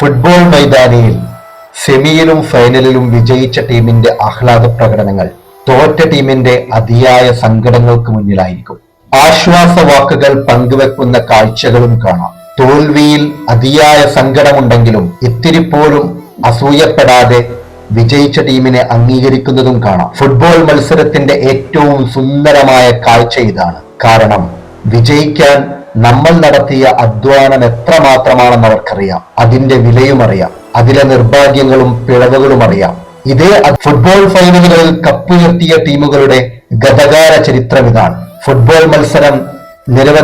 Football മൈതാനിയിൽ സെമിയിലും ഫൈനലിലും വിജയിച്ച ടീമിന്റെ ആഹ്ലാദ പ്രകടനങ്ങൾ തോറ്റ ടീമിന്റെ അതിയായ സങ്കടങ്ങൾക്ക് മുന്നിലായിരിക്കും. ആശ്വാസ വാക്കുകൾ പങ്കുവെക്കുന്ന കാഴ്ചകളും കാണാം. തോൽവിയിൽ അതിയായ സങ്കടമുണ്ടെങ്കിലും ഇത്തിരി പോലും അസൂയപ്പെടാതെ വിജയിച്ച ടീമിനെ അംഗീകരിക്കുന്നതും കാണാം. ഫുട്ബോൾ മത്സരത്തിന്റെ ഏറ്റവും സുന്ദരമായ കാഴ്ച ഇതാണ്. കാരണം വിജയിക്കാൻ നമ്മൾ നടത്തിയ അധ്വാനം എത്രമാത്രമാണെന്ന് അവർക്കറിയാം. അതിന്റെ വിലയും അറിയാം. അതിലെ നിർഭാഗ്യങ്ങളും പിഴവുകളും അറിയാം. ഇതേ ഫുട്ബോൾ ഫൈനലുകളിൽ കപ്പുയർത്തിയ ടീമുകളുടെ ഗതകാല ചരിത്രം ഇതാണ്. ഫുട്ബോൾ മത്സരം നിരവധി